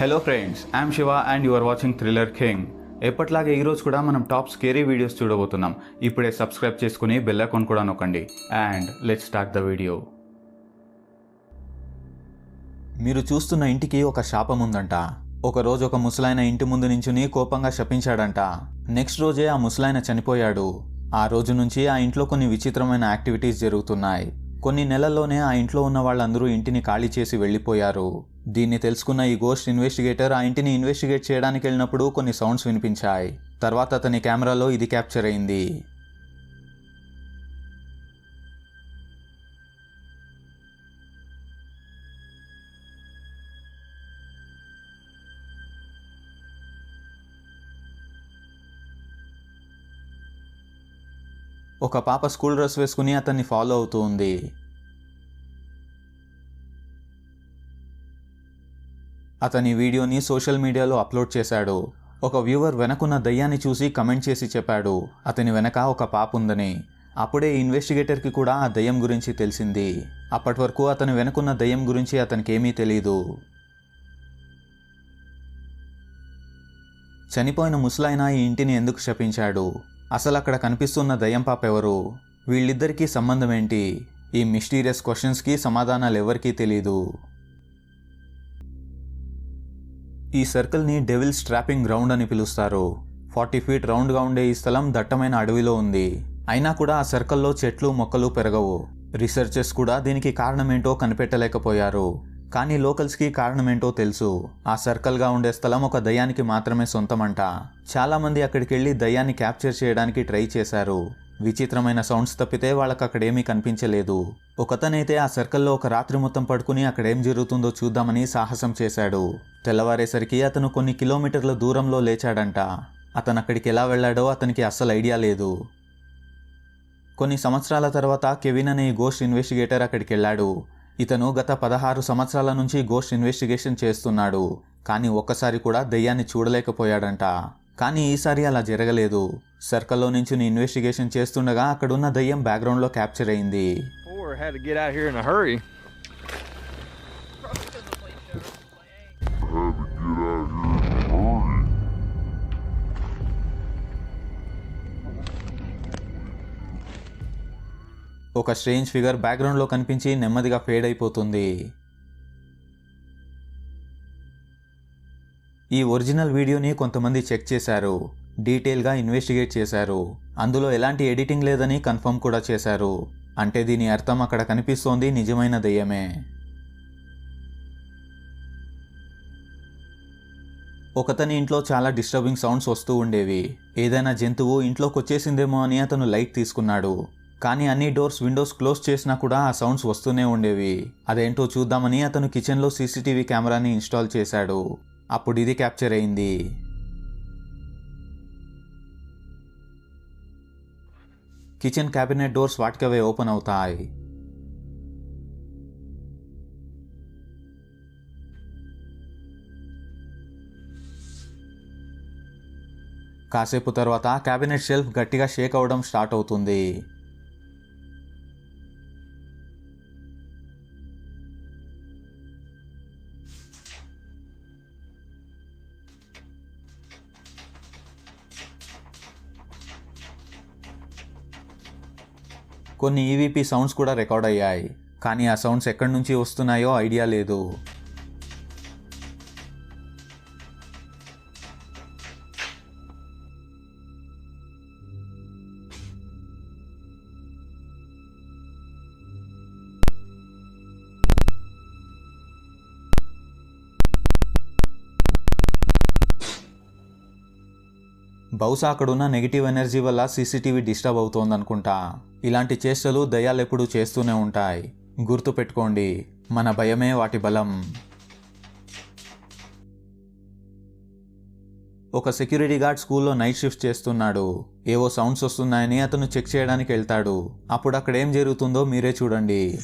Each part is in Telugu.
Hello friends I'm Shiva and you are watching thriller king ఎప్పట్లాగే ఈరోజు కూడా మనం టాప్ స్కేరీ వీడియోస్ చూడబోతున్నాం. ఇప్పుడే సబ్స్క్రైబ్ చేసుకుని బెల్ అకౌంట్ కూడా నొక్కండి. And let start the video మీరు చూస్తున్న ఇంటికి ఒక శాపం ఉందంట. ఒకరోజు ఒక ముసలాయన ఇంటి ముందు నించుని కోపంగా శపించాడంట. నెక్స్ట్ రోజే ఆ ముసలాయన చనిపోయాడు. ఆ రోజు నుంచి ఆ ఇంట్లో కొన్ని విచిత్రమైన యాక్టివిటీస్ జరుగుతున్నాయి. కొన్ని నెలల్లోనే ఆ ఇంట్లో ఉన్న వాళ్ళందరూ ఇంటిని ఖాళీ చేసి వెళ్ళిపోయారు. దీన్ని తెలుసుకున్న ఈ గోస్ట్ ఇన్వెస్టిగేటర్ ఆ ఇంటిని ఇన్వెస్టిగేట్ చేయడానికి వెళ్ళినప్పుడు కొన్ని సౌండ్స్ వినిపించాయి. తర్వాత అతని కెమెరాలో ఇది క్యాప్చర్ అయింది. ఒక పాప స్కూల్ డ్రెస్ వేసుకుని అతన్ని ఫాలో అవుతూ ఉంది. అతని వీడియోని సోషల్ మీడియాలో అప్లోడ్ చేశాడు. ఒక వ్యూవర్ వెనకున్న దయ్యాన్ని చూసి కమెంట్ చేసి చెప్పాడు అతని వెనక ఒక పాప ఉందని. అప్పుడే ఇన్వెస్టిగేటర్కి కూడా ఆ దయ్యం గురించి తెలిసింది. అప్పటి వరకు అతని వెనుకున్న దయ్యం గురించి అతనికి ఏమీ తెలియదు చనిపోయిన ముసలాయన ఈ ఇంటిని ఎందుకు శపించాడు? అసలు అక్కడ కనిపిస్తున్న దయ్యం పాప ఎవరు? వీళ్ళిద్దరికీ సంబంధం ఏంటి ఈ మిస్టీరియస్ క్వశ్చన్స్కి సమాధానాలు ఎవరికీ తెలియదు ఈ సర్కిల్ని డెవిల్ స్ట్రాపింగ్ గ్రౌండ్ అని పిలుస్తారు. ఫార్టీ ఫీట్ రౌండ్గా ఉండే ఈ స్థలం దట్టమైన అడవిలో ఉంది. అయినా కూడా ఆ సర్కిల్లో చెట్లు మొక్కలు పెరగవు. రీసెర్చర్స్ కూడా దీనికి కారణమేంటో కనిపెట్టలేకపోయారు. కానీ లోకల్స్కి కారణమేంటో తెలుసు. ఆ సర్కిల్గా ఉండే స్థలం ఒక దయ్యానికి మాత్రమే సొంతమంట. చాలామంది అక్కడికి వెళ్ళి దయ్యాన్ని క్యాప్చర్ చేయడానికి ట్రై చేశారు. విచిత్రమైన సౌండ్స్ తప్పితే వాళ్ళకి అక్కడేమీ కనిపించలేదు. ఒకతనైతే ఆ సర్కిల్లో ఒక రాత్రి మొత్తం పడుకుని అక్కడ ఏం జరుగుతుందో చూద్దామని సాహసం చేశాడు. తెల్లవారేసరికి అతను కొన్ని కిలోమీటర్ల దూరంలో లేచాడంట. అతను అక్కడికి ఎలా వెళ్ళాడో అతనికి అస్సలు ఐడియా లేదు. కొన్ని సంవత్సరాల తర్వాత కెవిన్ అనే గోస్ట్ ఇన్వెస్టిగేటర్ అక్కడికి వెళ్ళాడు. ఇతను గత పదహారు సంవత్సరాల నుంచి గోస్ట్ ఇన్వెస్టిగేషన్ చేస్తున్నాడు. కానీ ఒక్కసారి కూడా దెయ్యాన్ని చూడలేకపోయాడంట. కానీ ఈసారి అలా జరగలేదు. సర్కిల్లో నుంచి ఇన్వెస్టిగేషన్ చేస్తుండగా అక్కడున్న దయ్యం బ్యాక్గ్రౌండ్లో క్యాప్చర్ అయింది. ఒక స్ట్రేంజ్ ఫిగర్ బ్యాక్గ్రౌండ్లో కనిపించి నెమ్మదిగా ఫేడ్ అయిపోతుంది. ఈ ఒరిజినల్ వీడియోని కొంతమంది చెక్ చేశారు. డీటెయిల్గా ఇన్వెస్టిగేట్ చేశారు. అందులో ఎలాంటి ఎడిటింగ్ లేదని కన్ఫర్మ్ కూడా చేశారు. అంటే దీని అర్థం అక్కడ కనిపిస్తోంది నిజమైన దెయ్యమే. ఒకతని ఇంట్లో చాలా డిస్టర్బింగ్ సౌండ్స్ వస్తూ ఉండేవి. ఏదైనా జంతువు ఇంట్లోకి వచ్చేసిందేమో అని అతను లైట్ తీసుకున్నాడు. కానీ అన్ని డోర్స్ విండోస్ క్లోజ్ చేసినా కూడా ఆ సౌండ్స్ వస్తూనే ఉండేవి. అదేంటో చూద్దామని అతను కిచెన్లో సీసీటీవీ కెమెరాని ఇన్స్టాల్ చేశాడు. అప్పుడు ఇది క్యాప్చర్ అయింది. కిచెన్ క్యాబినెట్ డోర్స్ వాటికవే ఓపెన్ అవుతాయి. కాసేపు తర్వాత క్యాబినెట్ షెల్ఫ్ గట్టిగా షేక్ అవడం స్టార్ట్ అవుతుంది. కొన్ని ఈవీపీ సౌండ్స్ కూడా రికార్డ్ అయ్యాయి. కానీ ఆ సౌండ్స్ ఎక్కడి నుంచి వస్తున్నాయో ఐడియా లేదు. బహుశా అక్కడున్న నెగిటివ్ ఎనర్జీ వల్ల సీసీటీవీ డిస్టర్బ్ అవుతోంది అనుకుంటా. ఇలాంటి చేష్టలు దయ్యాలు ఎప్పుడు చేస్తూనే ఉంటాయి. గుర్తు పెట్టుకోండి మన భయమే వాటి బలం. ఒక సెక్యూరిటీ గార్డ్ స్కూల్లో నైట్ షిఫ్ట్ చేస్తున్నాడు. ఏవో సౌండ్స్ వస్తున్నాయని అతను చెక్ చేయడానికి వెళ్తాడు. అప్పుడు అక్కడ ఏం జరుగుతుందో మీరే చూడండి.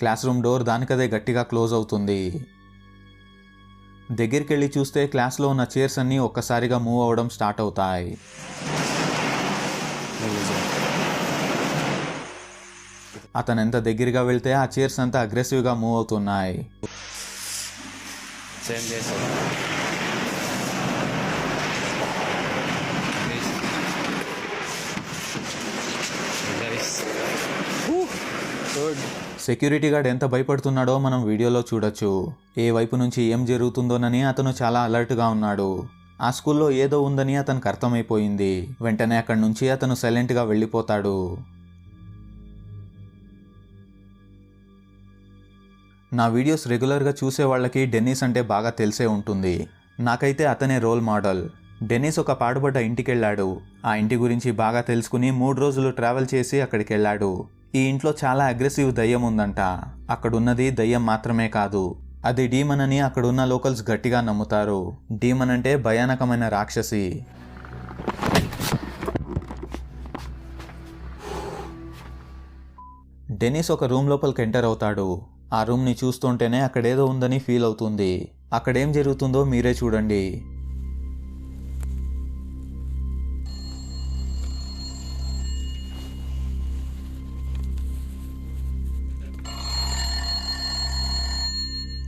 క్లాస్ రూమ్ డోర్ దానికదే గట్టిగా క్లోజ్ అవుతుంది. దగ్గరికి వెళ్ళి చూస్తే క్లాస్లో ఉన్న చైర్స్ అన్నీ ఒక్కసారిగా మూవ్ అవ్వడం స్టార్ట్ అవుతాయి. అతను ఎంత దగ్గరగా వెళ్తే ఆ చైర్స్ అంతా అగ్రెసివ్గా మూవ్ అవుతున్నాయి సేమ్ చేసి సెక్యూరిటీ గార్డ్ ఎంత భయపడుతున్నాడో మనం వీడియోలో చూడొచ్చు. ఏ వైపు నుంచి ఏం జరుగుతుందోనని అతను చాలా అలర్ట్గా ఉన్నాడు. ఆ స్కూల్లో ఏదో ఉందని అతనికి అర్థమైపోయింది. వెంటనే అక్కడి నుంచి అతను సైలెంట్గా వెళ్ళిపోతాడు. నా వీడియోస్ రెగ్యులర్గా చూసే వాళ్ళకి డెన్నిస్ అంటే బాగా తెలిసే ఉంటుంది. నాకైతే అతనే రోల్ మోడల్. డెన్నిస్ ఒక పాడుబడ్డ ఇంటికి వెళ్ళాడు ఆ ఇంటి గురించి బాగా తెలుసుకుని మూడు రోజులు ట్రావెల్ చేసి అక్కడికి వెళ్ళాడు ఈ ఇంట్లో చాలా అగ్రెసివ్ దయ్యం ఉందంట. అక్కడున్నది దయ్యం మాత్రమే కాదు. అది డీమన్ అని అక్కడున్న లోకల్స్ గట్టిగా నమ్ముతారు. డీమన్ అంటే భయానకమైన రాక్షసి. డెనిస్ ఒక రూమ్ లోపలికి ఎంటర్ అవుతాడు. ఆ రూమ్ని చూస్తుంటేనే అక్కడేదో ఉందని ఫీల్ అవుతుంది. అక్కడేం జరుగుతుందో మీరే చూడండి.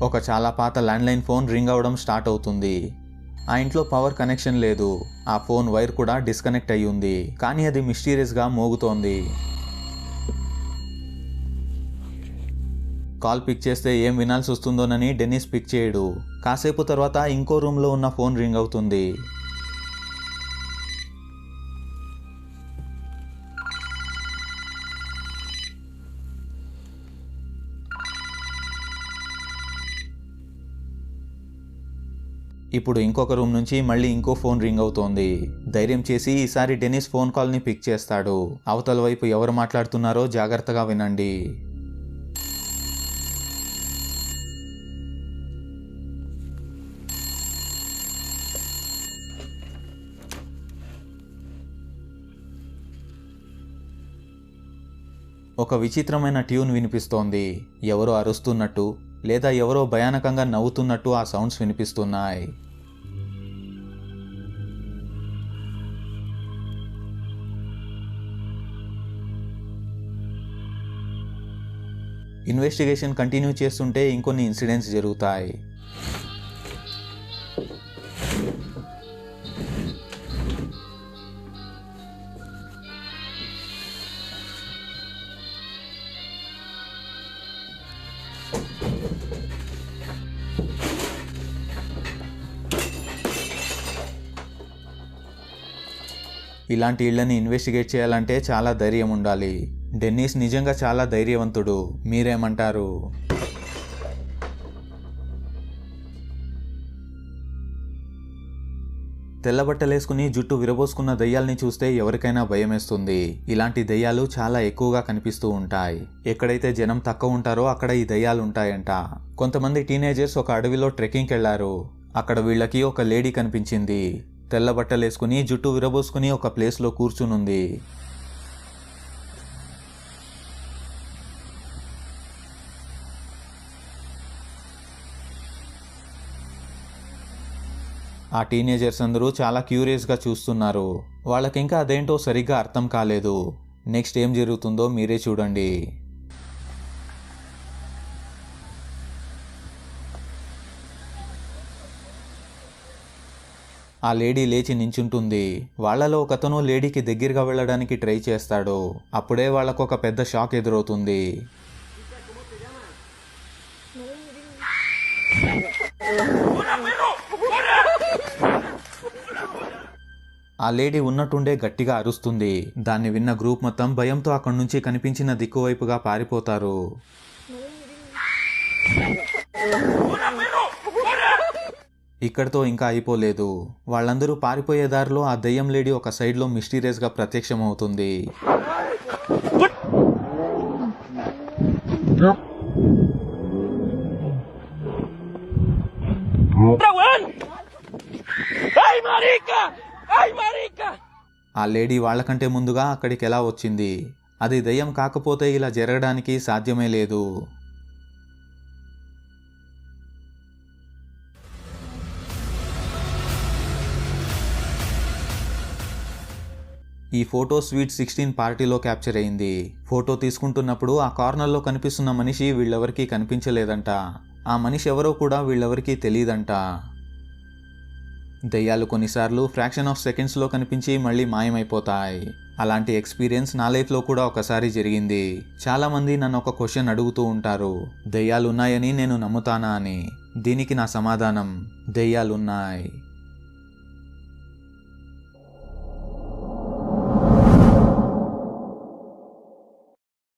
ఒక చాలా పాత ల్యాండ్లైన్ ఫోన్ రింగ్ అవడం స్టార్ట్ అవుతుంది. ఆ ఇంట్లో పవర్ కనెక్షన్ లేదు. ఆ ఫోన్ వైర్ కూడా డిస్కనెక్ట్ అయ్యి ఉంది. కానీ అది మిస్టీరియస్గా మోగుతోంది. కాల్ పిక్ చేస్తే ఏం వినాల్సి వస్తుందోనని డెన్నిస్ పిక్ చేయడు. కాసేపు తర్వాత ఇంకో రూమ్లో ఉన్న ఫోన్ రింగ్ అవుతుంది. ఇప్పుడు ఇంకొక రూమ్ నుంచి మళ్ళీ ఇంకో ఫోన్ రింగ్ అవుతోంది. ధైర్యం చేసి ఈసారి డెనిస్ ఫోన్ కాల్ని పిక్ చేస్తాడు. అవతల వైపు ఎవరు మాట్లాడుతున్నారో జాగ్రత్తగా వినండి. ఒక విచిత్రమైన ట్యూన్ వినిపిస్తోంది. ఎవరో అరుస్తున్నట్టు లేదా ఎవరో భయానకంగా నవ్వుతున్నట్టు ఆ సౌండ్స్ వినిపిస్తున్నాయి. ఇన్వెస్టిగేషన్ కంటిన్యూ చేస్తుంటే ఇంకొన్ని ఇన్సిడెంట్స్ జరుగుతాయి. ఇలాంటి ఇళ్ళని ఇన్వెస్టిగేట్ చేయాలంటే చాలా ధైర్యం ఉండాలి. డెన్నిస్ నిజంగా చాలా ధైర్యవంతుడు. మీరేమంటారు? తెల్లబట్టలేసుకుని జుట్టు విరబోసుకున్న దయ్యాల్ని చూస్తే ఎవరికైనా భయమేస్తుంది. ఇలాంటి దయ్యాలు చాలా ఎక్కువగా కనిపిస్తూ ఉంటాయి. ఎక్కడైతే జనం తక్కువ ఉంటారో అక్కడ ఈ దయ్యాలు ఉంటాయంట కొంతమంది టీనేజర్స్ ఒక అడవిలో ట్రెక్కింగ్కి వెళ్ళారు అక్కడ వీళ్ళకి ఒక లేడీ కనిపించింది. తెల్ల బట్టలు వేసుకుని జుట్టు విరబోసుకుని ఒక ప్లేస్లో కూర్చునుంది ఆ టీనేజర్స్ అందరూ చాలా క్యూరియస్గా చూస్తున్నారు. వాళ్ళకి ఇంకా అదేంటో సరిగ్గా అర్థం కాలేదు. నెక్స్ట్ ఏం జరుగుతుందో మీరే చూడండి. ఆ లేడీ లేచి నించుంటుంది. వాళ్ళలో ఒకతను లేడీకి దగ్గరగా వెళ్ళడానికి ట్రై చేస్తాడు. అప్పుడే వాళ్ళకు ఒక పెద్ద షాక్ ఎదురవుతుంది. ఆ లేడీ ఉన్నట్టుండే గట్టిగా అరుస్తుంది. దాన్ని విన్న గ్రూప్ మొత్తం భయంతో అక్కడి నుంచి కనిపించిన దిక్కువైపుగా పారిపోతారు. ఇక్కడితో ఇంకా అయిపోలేదు. వాళ్ళందరూ పారిపోయే దారిలో ఆ దయ్యం లేడీ ఒక సైడ్లో మిస్టీరియస్గా ప్రత్యక్షమవుతుంది. ఆ లేడీ వాళ్ళకంటే ముందుగా అక్కడికి ఎలా వచ్చింది? అది దయ్యం కాకపోతే ఇలా జరగడానికి సాధ్యమే లేదు. ఈ ఫోటో స్వీట్ సిక్స్టీన్ పార్టీలో క్యాప్చర్ అయింది. ఫోటో తీసుకుంటున్నప్పుడు ఆ కార్నర్లో కనిపిస్తున్న మనిషి వీళ్ళెవరికీ కనిపించలేదంట. ఆ మనిషి ఎవరో కూడా వీళ్ళెవరికీ తెలియదంట. దయ్యాలు కొన్నిసార్లు ఫ్రాక్షన్ ఆఫ్ సెకండ్స్లో కనిపించి మళ్ళీ మాయమైపోతాయి. అలాంటి ఎక్స్పీరియన్స్ నా లైఫ్లో కూడా ఒకసారి జరిగింది. చాలామంది నన్ను ఒక క్వశ్చన్ అడుగుతూ ఉంటారు. దయ్యాలున్నాయని నేను నమ్ముతానా అని. దీనికి నా సమాధానం దయ్యాలున్నాయి.